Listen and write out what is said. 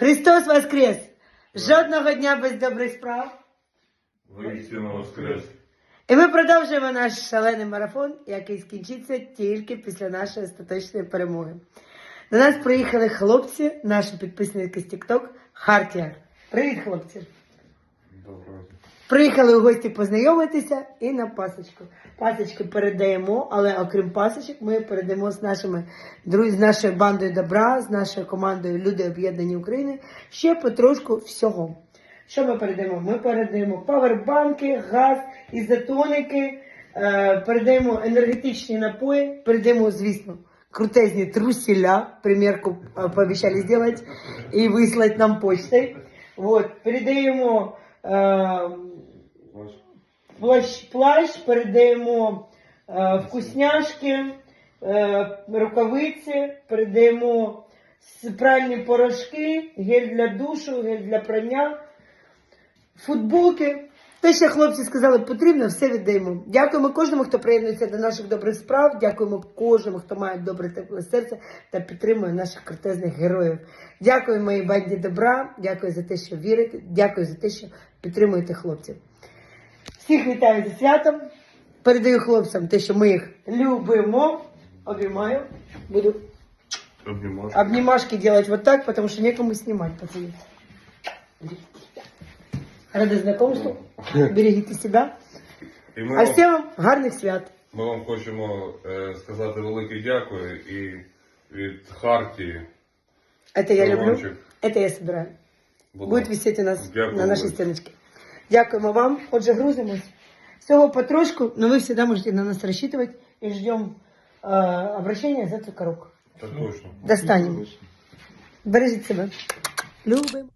Христос Воскрес! Жодного дня без добрих справ. Воістину воскрес. І ми продовжуємо наш шалений марафон, який скінчиться тільки після нашої остаточної перемоги. До нас приїхали хлопці, наші підписники з TikTok, Хартія. Привіт, хлопці! Приїхали у гості познайомитися і на пасочку. Пасочки передаємо, але окрім пасочок, ми передаємо з нашими з нашою бандою добра, з нашою командою Люди Об'єднані України ще потрошку всього. Що ми передаємо? Ми передаємо павербанки, газ, ізотоники, е, передаємо енергетичні напої, передаємо, звісно, крутезні трусіля, примірку е, пообіцяли зробити і вислати нам почтою. Вот, передаємо е, плащ, передаємо е, вкусняшки, е, рукавиці, передаємо пральні порошки, гель для душу, гель для прання, футболки. Те, що хлопці сказали, потрібно, все віддаємо. Дякуємо кожному, хто приєднується до наших добрих справ. Дякуємо кожному, хто має добре тепле серце та підтримує наших крутезних героїв. Дякую моїй банді добра. Дякую за те, що вірите. Дякую за те, що підтримуєте хлопців. Всіх вітаю зі святом. Передаю хлопцям те, що ми їх любимо. Обіймаю. Буду обнімашки. обнимашки делать вот так, потому что некому снимать, пацаны. Рада знакомству. Берегите себя. І ми, А вам, всем вам гарних свят. ми вам хочемо е, сказати велике дякую і від Хартії. Это я люблю. Романчик. Это я собираю. будь Будет ласка. висеть у нас Дякую на нашей велике. стеночке. Дякуємо вам. Отже, грузимось. Всього потрошку, но вы всегда можете на нас рассчитывать и ждем э, обращения за цукорок. Так точно. Достанем. Бережіть себе. Любимо.